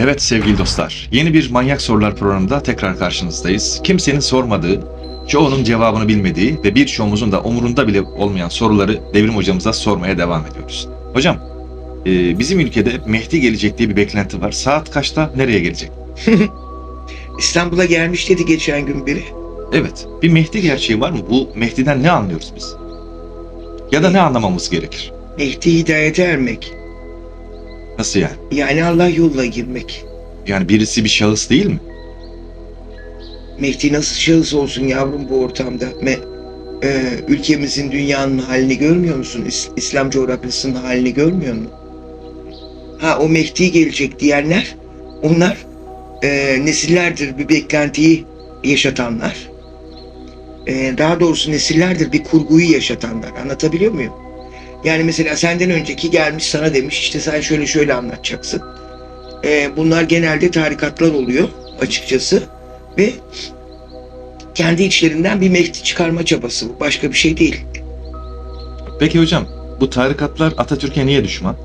Evet sevgili dostlar, yeni bir Manyak Sorular programında tekrar karşınızdayız. Kimsenin sormadığı, çoğunun cevabını bilmediği ve birçoğumuzun da umurunda bile olmayan soruları Devrim hocamıza sormaya devam ediyoruz. Hocam, e, bizim ülkede Mehdi gelecek diye bir beklenti var. Saat kaçta, nereye gelecek? İstanbul'a gelmiş dedi geçen gün biri. Evet, bir Mehdi gerçeği var mı? Bu Mehdi'den ne anlıyoruz biz? Ya da ne anlamamız gerekir? Mehdi hidayete ermek. Nasıl yani? Yani Allah yoluna girmek. Yani birisi bir şahıs değil mi? Mehdi nasıl şahıs olsun yavrum bu ortamda? Me e, ülkemizin dünyanın halini görmüyor musun? İs- İslam coğrafyasının halini görmüyor musun? Ha o Mehdi gelecek diyenler onlar e, nesillerdir bir beklentiyi yaşatanlar. E, daha doğrusu nesillerdir bir kurguyu yaşatanlar. Anlatabiliyor muyum? Yani mesela senden önceki gelmiş sana demiş işte sen şöyle şöyle anlatacaksın. E, bunlar genelde tarikatlar oluyor açıkçası ve kendi içlerinden bir Mehdi çıkarma çabası bu. Başka bir şey değil. Peki hocam, bu tarikatlar Atatürk'e niye düşman?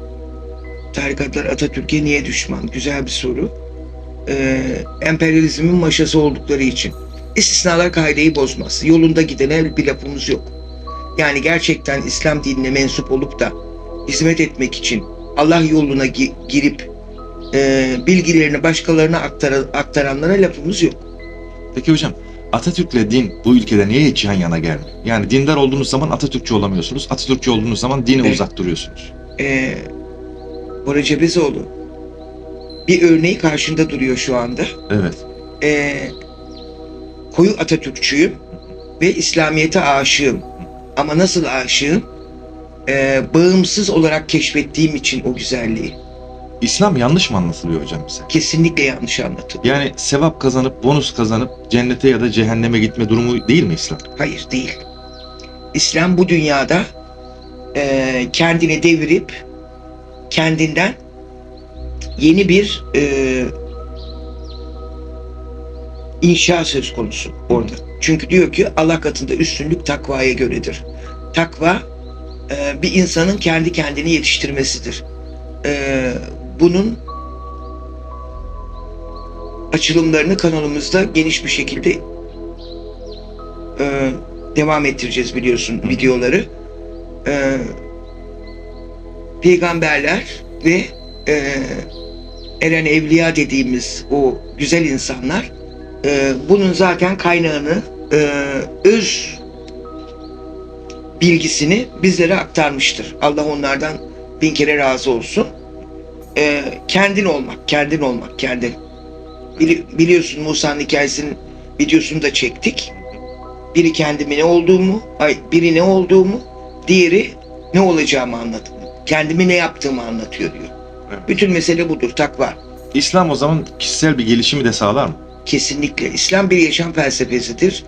Tarikatlar Atatürk'e niye düşman? Güzel bir soru. Ee, emperyalizmin maşası oldukları için. İstisnalar kaideyi bozmaz. Yolunda gidene bir lafımız yok. Yani gerçekten İslam dinine mensup olup da hizmet etmek için Allah yoluna gi- girip e, bilgilerini başkalarına aktara- aktaranlara lafımız yok. Peki hocam, Atatürk'le din bu ülkede niye hiç yan yana gelmiyor? Yani dindar olduğunuz zaman Atatürkçü olamıyorsunuz, Atatürkçü olduğunuz zaman dine Evet. uzak duruyorsunuz. Ee, Bora Cebezoğlu bir örneği karşında duruyor şu anda. Evet, Ee, koyu Atatürkçüyüm ve İslamiyet'e aşığım. Ama nasıl aşığım? Ee, bağımsız olarak keşfettiğim için o güzelliği. İslam yanlış mı anlatılıyor hocam bize? Kesinlikle yanlış anlatılıyor. Yani sevap kazanıp, bonus kazanıp cennete ya da cehenneme gitme durumu değil mi İslam? Hayır değil. İslam bu dünyada e, kendini devirip kendinden yeni bir e, inşa söz konusu orada. Çünkü diyor ki Allah katında üstünlük takvaya göredir. Takva e, bir insanın kendi kendini yetiştirmesidir. E, bunun açılımlarını kanalımızda geniş bir şekilde e, devam ettireceğiz biliyorsun videoları. E, peygamberler ve e, Eren Evliya dediğimiz o güzel insanlar e, bunun zaten kaynağını e, öz bilgisini bizlere aktarmıştır. Allah onlardan bin kere razı olsun. E, kendin olmak, kendin olmak, kendin. Bili- biliyorsun Musa'nın hikayesinin videosunu da çektik. Biri kendimi ne olduğumu, ay biri ne olduğumu, diğeri ne olacağımı anladım. Kendimi ne yaptığımı anlatıyor diyor. Evet. Bütün mesele budur, takva. İslam o zaman kişisel bir gelişimi de sağlar mı? Kesinlikle. İslam bir yaşam felsefesidir.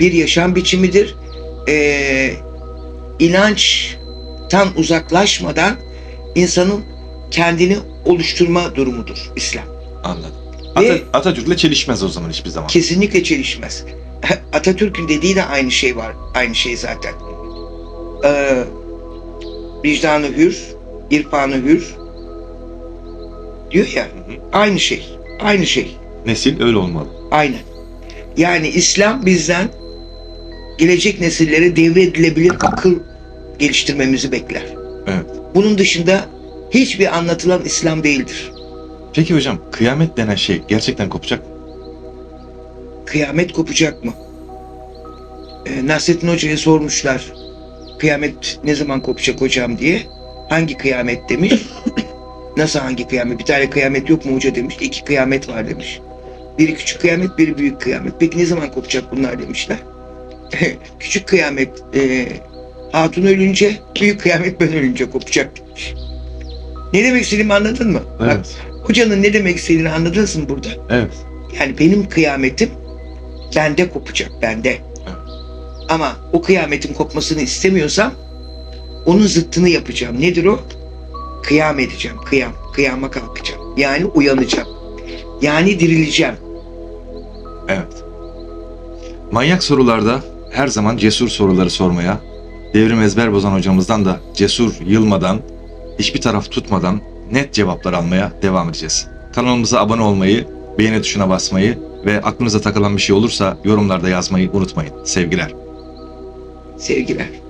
Bir yaşam biçimidir. Ee, inançtan uzaklaşmadan insanın kendini oluşturma durumudur İslam. Anladım. Ve- Ata- Atatürk'le çelişmez o zaman hiçbir zaman. Kesinlikle çelişmez. Atatürk'ün dediği de aynı şey var. Aynı şey zaten. Ee, vicdanı hür, irfanı hür diyor ya. Aynı şey. Aynı şey. Nesil öyle olmalı. Aynen. Yani İslam bizden gelecek nesillere devredilebilir akıl geliştirmemizi bekler. Evet. Bunun dışında hiçbir anlatılan İslam değildir. Peki hocam, kıyamet denen şey gerçekten kopacak mı? Kıyamet kopacak mı? Ee, Nasrettin Hoca'ya sormuşlar. Kıyamet ne zaman kopacak hocam diye. Hangi kıyamet demiş. Nasıl hangi kıyamet? Bir tane kıyamet yok mu hoca demiş. İki kıyamet var demiş. Biri küçük kıyamet, biri büyük kıyamet. Peki ne zaman kopacak bunlar demişler. küçük kıyamet e, hatun ölünce, büyük kıyamet ben ölünce kopacak demiş. Ne demek istediğimi anladın mı? Bak, Evet. hocanın ne demek istediğini anladınız mı burada? Evet. Yani benim kıyametim bende kopacak, bende. Ama o kıyametin kopmasını istemiyorsam onun zıttını yapacağım. Nedir o? Kıyam edeceğim, kıyam. Kıyama kalkacağım. Yani uyanacağım. Yani dirileceğim. Evet. Manyak sorularda her zaman cesur soruları sormaya, devrim ezber bozan hocamızdan da cesur, yılmadan, hiçbir taraf tutmadan net cevaplar almaya devam edeceğiz. Kanalımıza abone olmayı, beğeni tuşuna basmayı ve aklınıza takılan bir şey olursa yorumlarda yazmayı unutmayın. Sevgiler. Sevgiler.